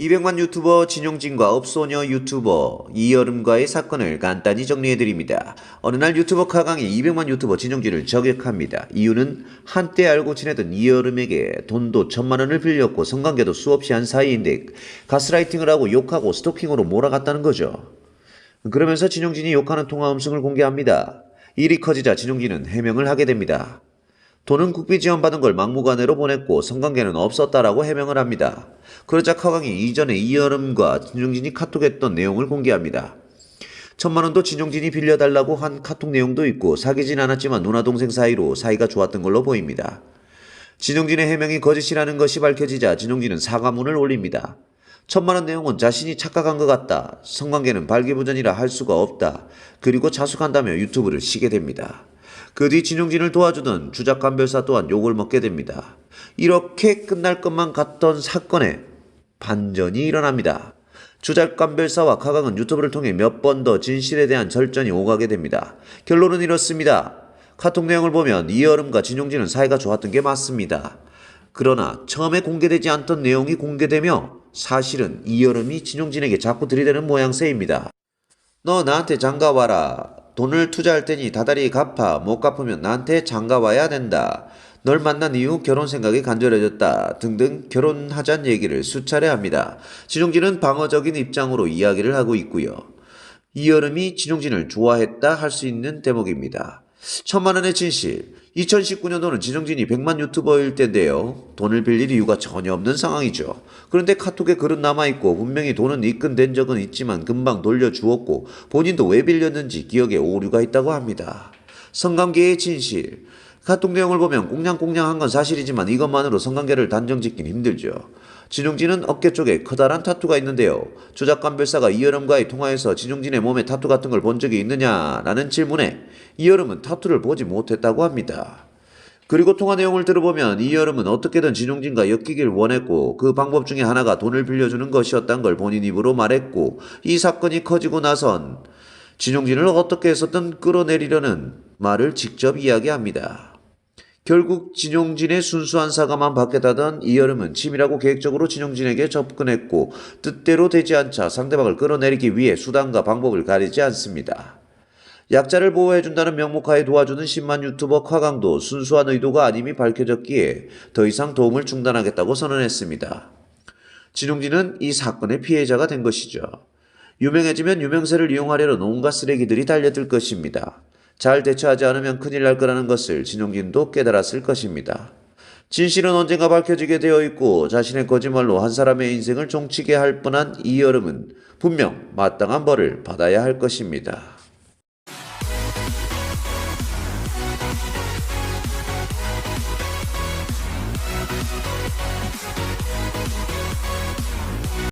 200만 유튜버 진용진과 업소녀 유튜버 이여름과의 사건을 간단히 정리해드립니다. 어느 날 유튜버 카강이 200만 유튜버 진용진을 저격합니다. 이유는 한때 알고 지내던 이여름에게 돈도 천만 원을 빌렸고 성관계도 수없이 한 사이인데 가스라이팅을 하고 욕하고 스토킹으로 몰아갔다는 거죠. 그러면서 진용진이 욕하는 통화 음성을 공개합니다. 일이 커지자 진용진은 해명을 하게 됩니다. 돈은 국비 지원받은 걸 막무가내로 보냈고 성관계는 없었다라고 해명을 합니다. 그러자 카강이 이전에 이여름과 진용진이 카톡했던 내용을 공개합니다. 천만 원도 진용진이 빌려달라고 한 카톡 내용도 있고 사귀진 않았지만 누나 동생 사이로 사이가 좋았던 걸로 보입니다. 진용진의 해명이 거짓이라는 것이 밝혀지자 진용진은 사과문을 올립니다. 천만 원 내용은 자신이 착각한 것 같다. 성관계는 발기부전이라 할 수가 없다. 그리고 자숙한다며 유튜브를 쉬게 됩니다. 그 뒤 진용진을 도와주던 주작간별사 또한 욕을 먹게 됩니다. 이렇게 끝날 것만 같던 사건에 반전이 일어납니다. 주작간별사와 카강은 유튜브를 통해 몇 번 더 진실에 대한 절전이 오가게 됩니다. 결론은 이렇습니다. 카톡 내용을 보면 이여름과 진용진은 사이가 좋았던 게 맞습니다. 그러나 처음에 공개되지 않던 내용이 공개되며 사실은 이여름이 진용진에게 자꾸 들이대는 모양새입니다. 너 나한테 장가 와라. 돈을 투자할 테니 다달이 갚아. 못 갚으면 나한테 장가 와야 된다. 널 만난 이후 결혼 생각이 간절해졌다. 등등 결혼하잔 얘기를 수차례 합니다. 진용진은 방어적인 입장으로 이야기를 하고 있고요. 이여름이 진용진을 좋아했다 할 수 있는 대목입니다. 천만 원의 진실. 2019년도는 진용진이 100만 유튜버일 때인데요. 돈을 빌릴 이유가 전혀 없는 상황이죠. 그런데 카톡에 글은 남아있고 분명히 돈은 입금된 적은 있지만 금방 돌려주었고 본인도 왜 빌렸는지 기억에 오류가 있다고 합니다. 성관계의 진실. 카톡 내용을 보면 꽁냥꽁냥한 건 사실이지만 이것만으로 성관계를 단정 짓긴 힘들죠. 진용진은 어깨 쪽에 커다란 타투가 있는데요. 조작관별사가 이여름과의 통화에서 진용진의 몸에 타투 같은 걸 본 적이 있느냐라는 질문에 이여름은 타투를 보지 못했다고 합니다. 그리고 통화 내용을 들어보면 이여름은 어떻게든 진용진과 엮이길 원했고 그 방법 중에 하나가 돈을 빌려주는 것이었단 걸 본인 입으로 말했고 이 사건이 커지고 나선 진용진을 어떻게 해서든 끌어내리려는 말을 직접 이야기합니다. 결국 진용진의 순수한 사과만 받겠다던 이여름은 치밀하고 계획적으로 진용진에게 접근했고 뜻대로 되지 않자 상대방을 끌어내리기 위해 수단과 방법을 가리지 않습니다. 약자를 보호해준다는 명목하에 도와주는 10만 유튜버 카강도 순수한 의도가 아님이 밝혀졌기에 더 이상 도움을 중단하겠다고 선언했습니다. 진용진은 이 사건의 피해자가 된 것이죠. 유명해지면 유명세를 이용하려는 온갖 쓰레기들이 달려들 것입니다. 잘 대처하지 않으면 큰일 날 거라는 것을 진용진도 깨달았을 것입니다. 진실은 언젠가 밝혀지게 되어 있고 자신의 거짓말로 한 사람의 인생을 종치게 할 뻔한 이 여름은 분명 마땅한 벌을 받아야 할 것입니다.